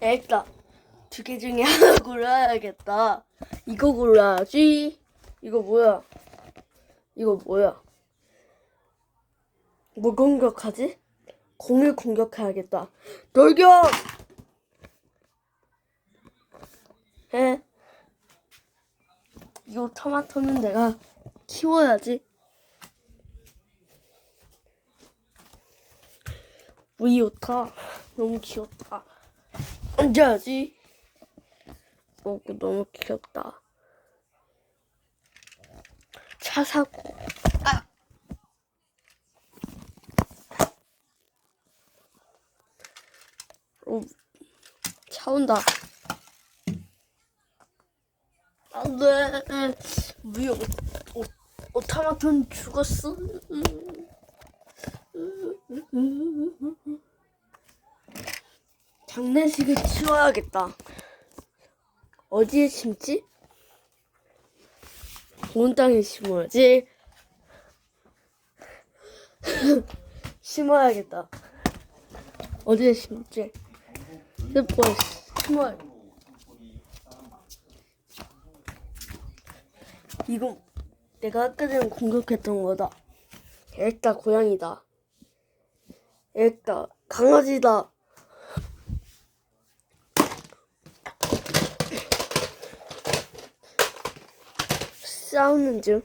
일단 두 개 중에 하나 골라야겠다. 이거 골라야지. 이거 뭐야? 이거 뭐야? 뭐 공격하지? 공을 공격해야겠다. 돌격! 해. 이거 토마토는 내가 키워야지. 우이 좋다. 너무 귀엽다. 앉아야지. 어, 그거 너무 귀엽다. 차 사고. 아! 어, 차 온다. 안 돼. 우리 오, 오, 오타마토는 죽었어. 장례식을 치워야겠다. 어디에 심지? 좋은 땅에 심어야지. 심어야겠다. 어디에 심지? 스포에 심어야 이거 내가 아까 전에 공격했던 거다. 엘다 고양이다. 엘다 강아지다. 싸우는 중.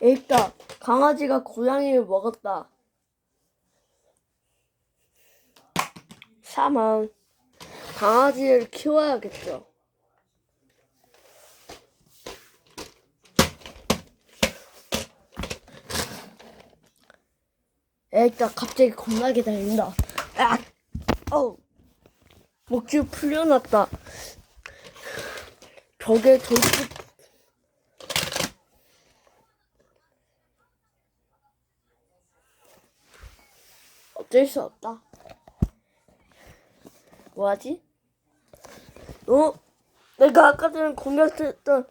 일단 강아지가 고양이를 먹었다. 사망. 강아지를 키워야겠죠. 일단 갑자기 겁나게 달린다. 아! 어우. 목줄 풀려났다. 벽에 돌집 어쩔 수 없다. 뭐하지? 어? 내가 아까 전에 공격했던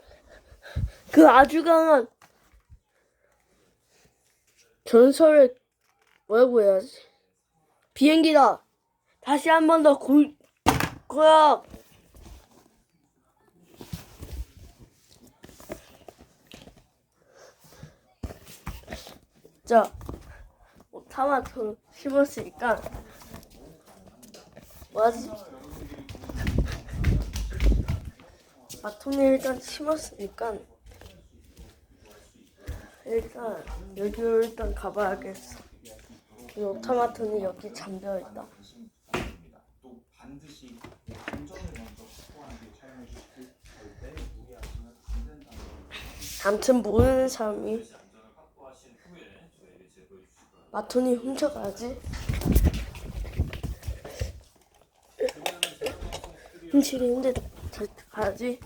그 아주 강한 전설을 뭐라고 해야지? 비행기다. 다시 한 번더 골, 거야. 자, 오타마토 심었으니까 뭐하지? 마토니 일단 심었으니까 일단 여기로 일단 가봐야겠어. 이 오타마토는 여기 잠겨 있다. 또 반드시 안전을 먼저 확보하는 게 촬영해 주시고 절대 무리하시면 안 된다는 아무튼 모르는 사람이. 마토니 훔쳐가야지. 훔치기 힘들다. 잘 가야지.